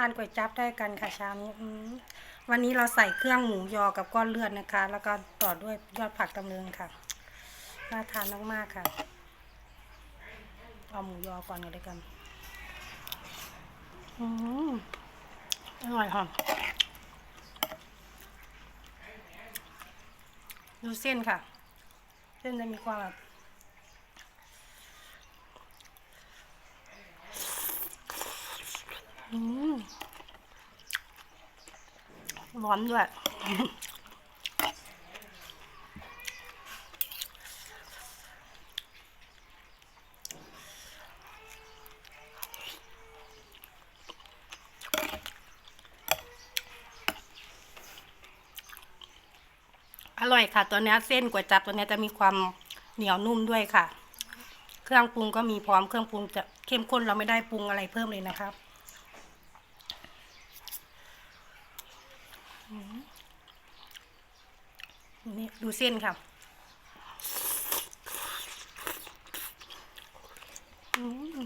ทานก๋วยจั๊บได้กันค่ะเช้านี้อืมวันนี้เราใส่เครื่องหมูยอกับก้อนเลือดนะคะ แล้วก็ต่อด้วยยอดผักตำลึงค่ะน่าทานมากๆค่ะเอาหมูยอก่อนกันเลยกันอืมอร่อยค่ะดูเส้นค่ะ เส้นจะมีความแบบอืม ร้อนด้วย อร่อยค่ะ ตัวเนี้ยเส้นก๋วยจั๊บตัวเนี้ยจะมีความเหนียวนุ่มด้วยค่ะ เครื่องปรุงก็มีพร้อมเครื่องปรุงจะเข้มข้นเราไม่ได้ปรุงอะไรเพิ่มเลยนะครับอืม นี่ดูเส้นค่ะอืม